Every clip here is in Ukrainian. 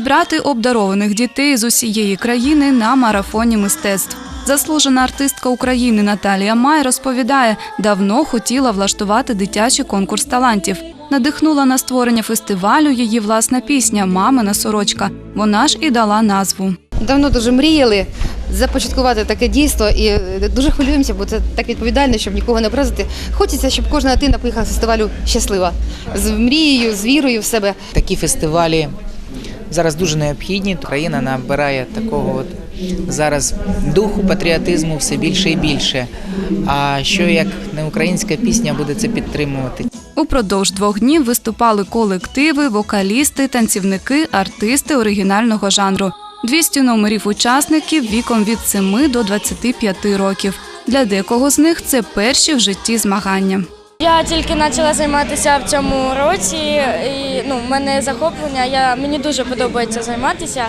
зібрати обдарованих дітей з усієї країни на марафоні мистецтв. Заслужена артистка України Наталія Май розповідає, давно хотіла влаштувати дитячий конкурс талантів. Надихнула на створення фестивалю її власна пісня Мамина сорочка. Вона ж і дала назву. Давно дуже мріяли започаткувати таке дійство і е, дуже хвилюємося, бо це так відповідально, щоб нікого не образити. Хочеться, щоб кожна дитина поїхала з фестивалю щаслива, з мрією, з вірою в себе. Такі фестивалі зараз дуже необхідні. Країна набирає такого от зараз духу патріотизму все більше і більше. А що як не українська пісня буде це підтримувати? Упродовж двох днів виступали колективи, вокалісти, танцівники, артисти оригінального жанру. 200 номерів учасників віком від 7 до 25 років. Для декого з них це перші в житті змагання. Я тільки почала займатися в цьому році. І, ну, в мене захоплення. Я, мені дуже подобається займатися.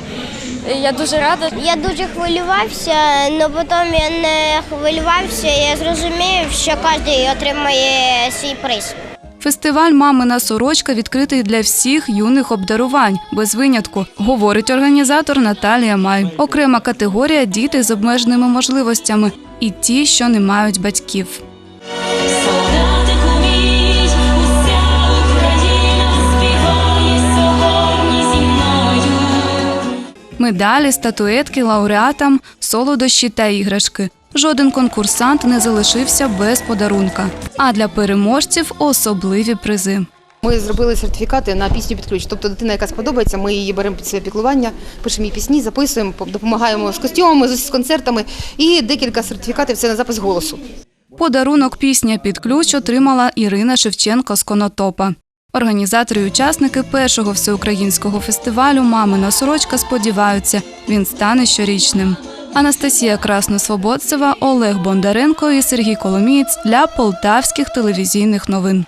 І Я дуже рада. Я дуже хвилювався, але потім я не хвилювався. Я зрозумів, що кожен отримає свій приз. Фестиваль Мамина сорочка відкритий для всіх юних обдарувань, без винятку, говорить організатор Наталія Май. Окрема категорія діти з обмеженими можливостями і ті, що не мають батьків. Медалі, статуетки лауреатам, солодощі та іграшки. Жоден конкурсант не залишився без подарунка. А для переможців особливі призи. Ми зробили сертифікати на пісню під ключ. Тобто дитина, яка сподобається, ми її беремо під своє піклування, пишемо її пісні, записуємо, допомагаємо з костюмами, з концертами і декілька сертифікатів це на запис голосу. Подарунок пісня під ключ отримала Ірина Шевченко з Конотопа. Організатори і учасники першого всеукраїнського фестивалю Мамина сорочка сподіваються, він стане щорічним. Анастасія Красносвободцева, Олег Бондаренко і Сергій Коломієць для полтавських телевізійних новин.